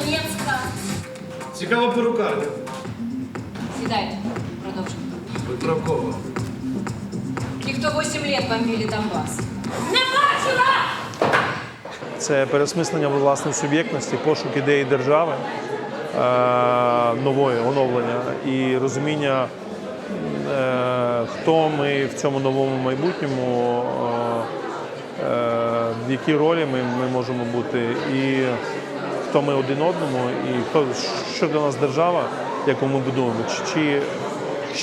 Донецка. Цікава перукарня. Сідайте, продовжуємо. Ви про кого? Ті, хто 8 лет бомбили Донбас. Не бачила! Це переосмислення власної суб'єктності, пошук ідеї держави е, нової оновлення і розуміння, е, хто ми в цьому новому майбутньому, е, е, в якій ролі ми, ми можемо бути, і хто ми один одному, і хто що для нас держава, яку ми будуємо, чи-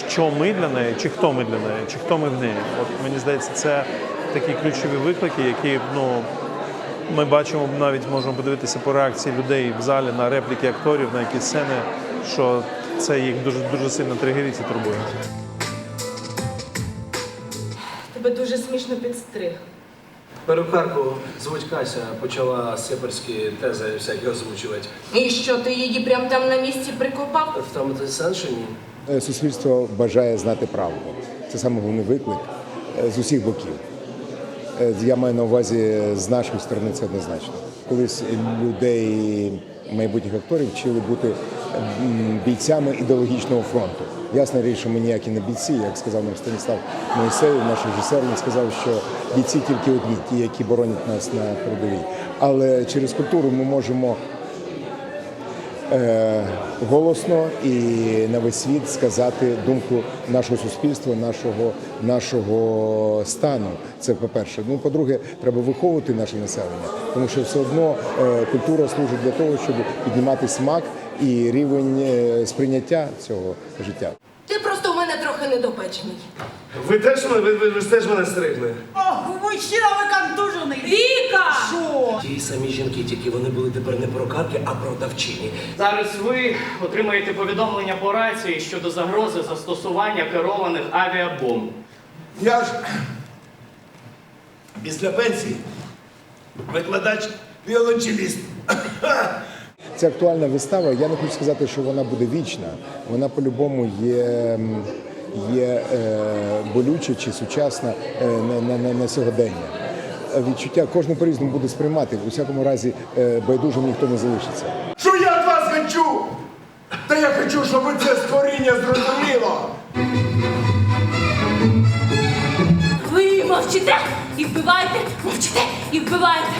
що ми для неї, чи хто ми для неї, чи хто ми в неї. От мені здається, це такі ключові виклики, які ну. Ми бачимо, навіть можемо подивитися по реакції людей в залі на репліки акторів, на якісь сцени, що це їх дуже дуже сильно тригерить і турбує. Тебе дуже смішно підстриг. Перукарку звуть Кася, почала сепарські тези всякі озвучувати. І що ти її прям там на місці прикопав? В тому той сенс, що ні. Е, Суспільство бажає знати правду. Це саме головний виклик е, з усіх боків. Е, Я маю на увазі з нашої сторони це однозначно. Колись людей, майбутніх акторів, вчили бути бійцями ідеологічного фронту. Ясна річ, що ми ніякі не бійці, як сказав нам Станіслав Моїсеєв, наш режисер, він сказав, що бійці тільки одні, ті, які боронять нас на передовій. Але через культуру ми можемо голосно і на весь світ сказати думку нашого суспільства, нашого, нашого стану. Це по-перше. Ну, по-друге, треба виховувати наше населення, тому що все одно е, культура служить для того, щоб піднімати смак і рівень е, сприйняття цього життя. Ти просто у мене трохи недопечений. Ви теж мене, ви, ви, ви теж мене стригли. Ох, мужчина, ви контужений! Віка! Що? Самі жінки, тільки вони були тепер не прокарки, а продавчині. Зараз ви отримаєте повідомлення по рації щодо загрози застосування керованих авіабомб. Я ж після пенсії викладач віолончеліст. Це актуальна вистава. Я не хочу сказати, що вона буде вічна. Вона по-любому є, є е, болюча чи сучасна е, на, на, на, на сьогодення. Відчуття кожен по-різному буде сприймати. У всякому разі, е, байдужим ніхто не залишиться. Що я від вас хочу? Та я хочу, щоб ви це створіння зрозуміло. Ви мовчите і вбиваєте, мовчите і вбиваєте.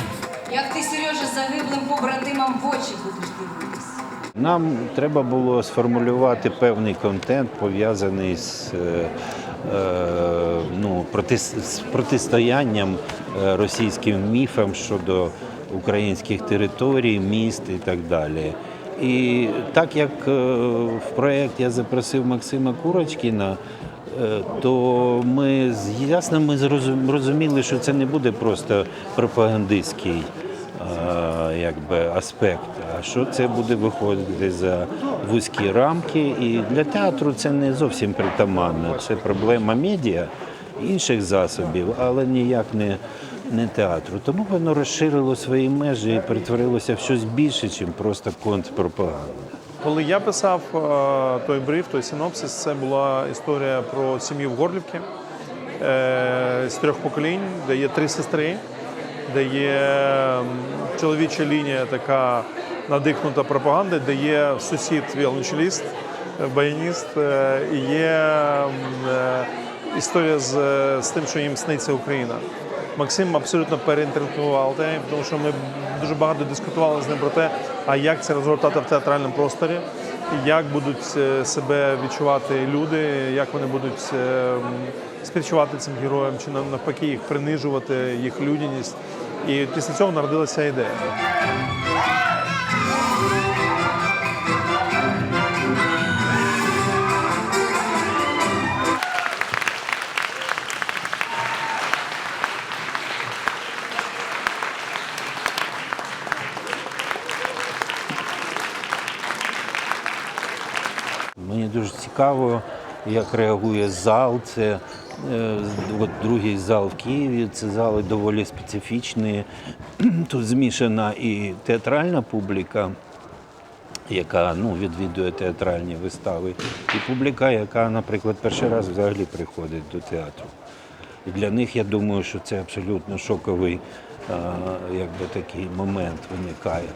Як ти, Сережа, загиблим побратимам в очі будеш дивитись? Нам треба було сформулювати певний контент, пов'язаний з, е, е, ну, проти, з протистоянням російським міфам щодо українських територій, міст і так далі. І так як е, в проєкт я запросив Максима Курочкіна, е, то ми ясно ми розуміли, що це не буде просто пропагандистський е, якби, аспект, а що це буде виходити за вузькі рамки. І для театру це не зовсім притаманно. Це проблема медіа, інших засобів, але ніяк не, не театру. Тому воно розширило свої межі і перетворилося в щось більше, ніж просто контрпропаганда. Коли я писав е, той бриф, той синопсис, це була історія про сім'ю в Горлівці е, з трьох поколінь, де є три сестри, де є чоловіча лінія, така надихнута пропаганда, де є сусід віолончеліст, баяніст, е, і є історія з, з тим, що їм сниться Україна. Максим абсолютно переінтерпретував те, тому що ми дуже багато дискутували з ним про те, а як це розгортати в театральному просторі, як будуть е, себе відчувати люди, як вони будуть е, співчувати цим героям, чи навпаки їх принижувати, їх людяність. І після цього народилася ідея. Цікаво, як реагує зал. Це е, от другий зал в Києві. Це зали доволі специфічні. Тут змішана і театральна публіка, яка ну, відвідує театральні вистави, і публіка, яка, наприклад, перший раз взагалі приходить до театру. І для них я думаю, що це абсолютно шоковий е, якби, такий момент виникає.